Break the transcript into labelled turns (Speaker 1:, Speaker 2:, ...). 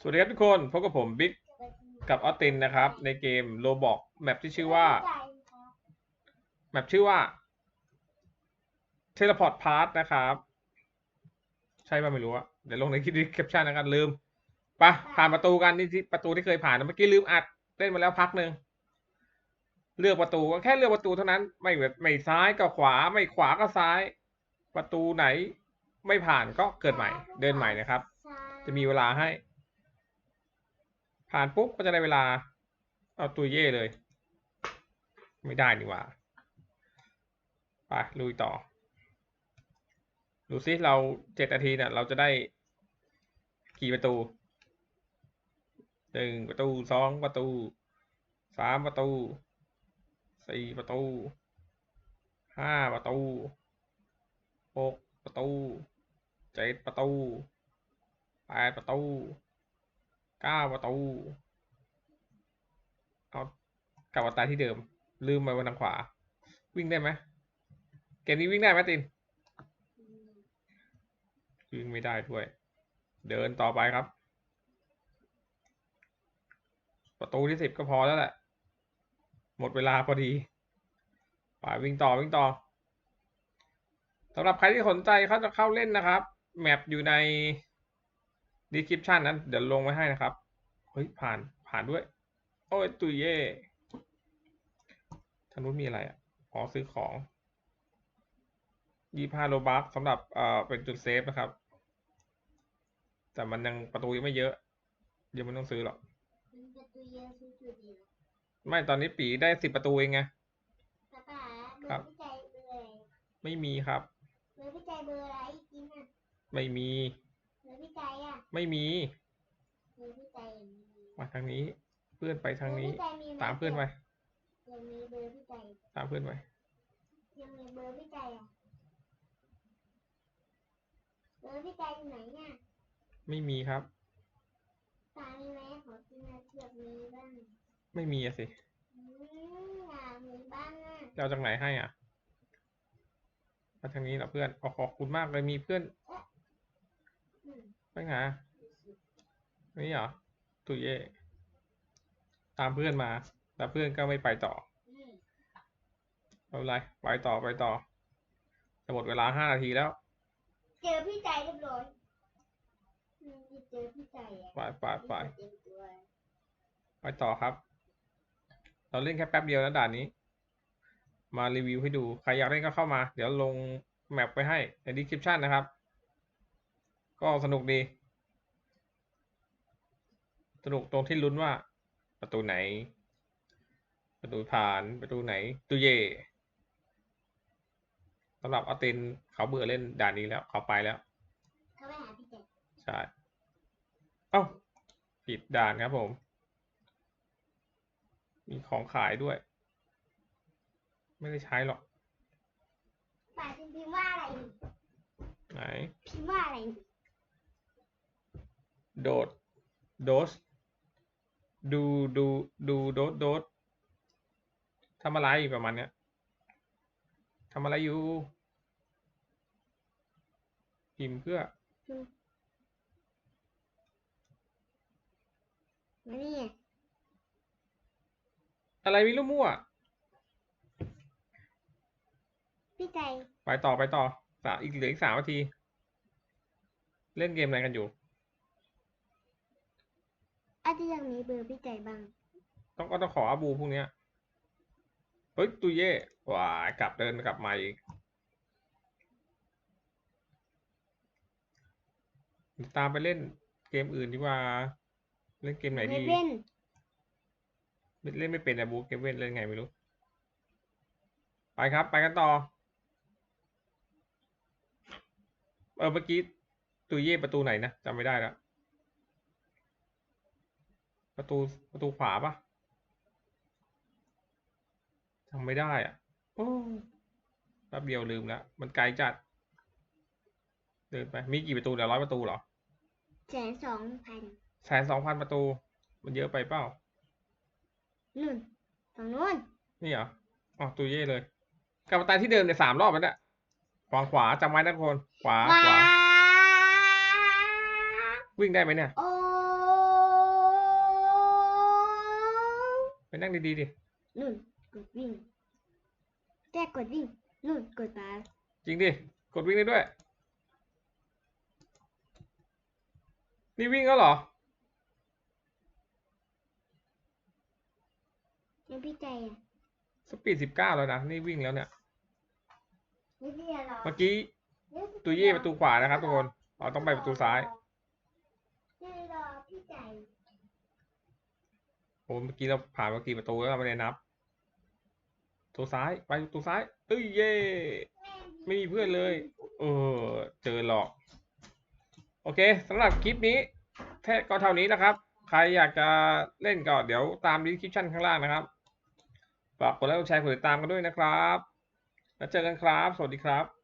Speaker 1: สวัสดีครับทุกคนพบกับผมบิ๊กกับออตินนะครับ ในเกมโ o บอกแมปที่ชื่อว่าแมปชื่อว่า Teleport Path นะครับ ใช่ป่ะไม่รู้อะเดี๋ยวลงในคลิปดีคปชั่นนะครับลืมไปะผ่านประตูกันนี่ที่ประตูที่เคยผ่านเมื่อกี้ลืมอัดเล่นมาแล้วพักหนึ่งเลือกประตูก็แค่เลือกประตูเท่านั้น ไม่แบบไม่ซ้ายก็ขวา ไม่ขวาก็ซ้าย ประตูไหน ไม่ผ่านก็เกิดใหม่ เดินใหม่นะครับ จะมีเวลาให้ ผ่านปุ๊บก็จะได้เวลา เอาตัวเย่เลย ไม่ได้นี่ว่าไปลุยต่อ ดูซิเราเจ็ดนาทีเนี่ยเราจะได้กี่ประตูหนึ่งประตูสองประตูสามประตูสี่ประตูห้าประตูหกประตูเจ็ดประตูแปดประตู เก้าประตูเอากลับมาตายที่เดิม ลืมไปวันทางขวา วิ่งได้ไหมเกมนี้วิ่งได้ไหมตินวิ่งไม่ได้ด้วย เดินต่อไปครับ ประตูที่สิบก็พอแล้วแหละ หมดเวลาพอดีไปวิ่งต่อวิ่งต่อสำหรับใครที่สนใจเขาจะเข้าเล่นนะครับ แมปอยู่ใน description นั้นเดี๋ยวลงไว้ให้นะครับ เฮ้ย ผ่านผ่านด้วย โอ้ยตุยเย่ทางนู้นมีอะไรอะอ๋อซื้อของยี่ห้าโลบัคสำหรับเอ่อเป็นจุดเซฟนะครับ แต่มันยังประตูยังไม่เยอะยังไม่ต้องซื้อหรอก
Speaker 2: ประตูเยอะสุดๆดีนะ
Speaker 1: ไม่ตอนนี้ปีได้สิบประตูเองไง
Speaker 2: ป้าป๋าเบ
Speaker 1: ครั
Speaker 2: อบร์พี่ใจเบอร์อะไร
Speaker 1: ไม่มีครับ
Speaker 2: เบอร์พี่ใจเบอร์อะไรกินอะ
Speaker 1: ไม่มี ไม่มี
Speaker 2: เบอร์พี่ใจมี
Speaker 1: มาทางนี้ เพื่อนไปทางนี้
Speaker 2: เบอร์พี่ใจมีไห
Speaker 1: ตามเพื่อนไป
Speaker 2: ยังมีเบอร์พี่ใจ
Speaker 1: ตามเพื่อนไป
Speaker 2: ยังมีเบอร์พี่ใจอะเบอร์พี่ใจอยู่ไหนเนี่ย
Speaker 1: ไม่มีครับ
Speaker 2: ตามีไหมขอกินนะเทียบมีบ้าง
Speaker 1: ไม่มีอะสิ
Speaker 2: อืมอยากมีบ้างอะ
Speaker 1: จะเอาจากไหนให้อะมาทางนี้เหรอเพื่อนขอขอบคุณมากเลยมีเพื่อน
Speaker 2: อืม
Speaker 1: ไปไหนอะ นี่เหรอตุยเย่ตามเพื่อนมาแต่เพื่อนก็ไม่ไปต่อ
Speaker 2: อืม
Speaker 1: ไม่เป็นไรไปต่อไปต่อ จะหมดเวลาห้านาทีแล้ว
Speaker 2: เจอพี่ใจเรียบร้อยอืมเจอพี่ใจอะ
Speaker 1: ไปไปไป
Speaker 2: เต็มตัว
Speaker 1: ไปต่อครับ เราเล่นแค่แป๊บเดียวนะด่านนี้ มารีวิวให้ดู ใครอยากเล่นก็เข้ามา เดี๋ยวลงแมปไปให้ใน description นะครับ ก็สนุกดี สนุกตรงที่ลุ้นว่า ประตูไหน ประตูผ่านประตูไหนตูเย่สำหรับออตินเขาเบื่อเล่นด่านนี้แล้วเขาไปแล้ว
Speaker 2: เขาไปหาพี่ใจ
Speaker 1: ใช่เอ้าผิดด่านครับผม มีของขายด้วย ไม่ได้ใช้หรอก
Speaker 2: ป่าพิมพ์พิมพ์ว่าอะไรนี่
Speaker 1: ไหน
Speaker 2: พิมพ์ว่าอะไรนี่
Speaker 1: โดด โดส ดูดูดูโดดโดดทำอะไรประมาณเนี้ยทำอะไรอยู่พิมพ์เพื่อ
Speaker 2: มานี่ไง
Speaker 1: อะไรไม่รู้มั่ว
Speaker 2: พี่ใจ
Speaker 1: ไปต่อไปต่อสามอีกเหลืออีกสามนาที เล่นเกมอะไรกันอยู่
Speaker 2: อาจจะยังมีเบอร์พี่ใจบ้าง
Speaker 1: ต้องก็ต้องขออาบูพวกเนี้ยเฮ้ยตุยเย่ว้ายกลับเดินกลับมาอีกตามไปเล่นเกมอื่นดีกว่า เล่นเกมไหนดี
Speaker 2: เล่น
Speaker 1: เล่นไม่เป็นอะบูเกมเว่นเล่นไงไม่รู้ ไปครับ ไปกันต่อ เออเมื่อกี้ตุยเย่ประตูไหนนะจำไม่ได้แล้ว ประตูประตูขวาปะจำไม่ได้อะโอ้แป๊บเดียวลืมแล้ว มันไกลจัด เดินไป มีกี่ประตูเดี๋ยวร้อยประตูเหรอ
Speaker 2: แสนสองพัน
Speaker 1: แสนสองพันประตู มันเยอะไปเปล่า
Speaker 2: นู่นฝั่งนู้น
Speaker 1: นี่เหรออ๋อตัวเย่เลยกลับมาตายที่เดิมในยสามรอบแล้วเนี่ยขวาขวาจำไว้นะทุกคน ขวา
Speaker 2: ว้า
Speaker 1: ขวาวิ่งได้ไหมเนี่ย
Speaker 2: โอ้
Speaker 1: ไปนั่งดีๆดิ
Speaker 2: นู่นกดวิ่งแจ้กดวิ่งนู่นกดปลา
Speaker 1: จริงดิ กดวิ่งได้ด้วย นี่วิ่งแล้วเหรอ
Speaker 2: แล้วพี่ใจอะ
Speaker 1: สปีดสิบเก้าแล้วนะ นี่วิ่งแล้วเนี่ย
Speaker 2: นี่พี่รอ
Speaker 1: เมื่อกี้ ตูเย่ประตูขวานะครับทุกคน เราต้องไปประตูซ้าย
Speaker 2: นี่รอพี่ใจ
Speaker 1: โอ้เมื่อกี้เราผ่านเมื่อกี้ประตูแล้วเราไม่ได้นับประตูซ้ายไปประตูซ้าย เอ้ยเย่ไม่มีเพื่อนเลย เออ เจอหลอก โอเคสำหรับคลิปนี้ แค่ก็เท่านี้นะครับ ใครอยากจะเล่นก็เดี๋ยวตามดีคริปชั่นข้างล่างนะครับ ฝากกดไลค์กดแชร์กดติดตามกันด้วยนะครับ แล้วเจอกันครับ สวัสดีครับ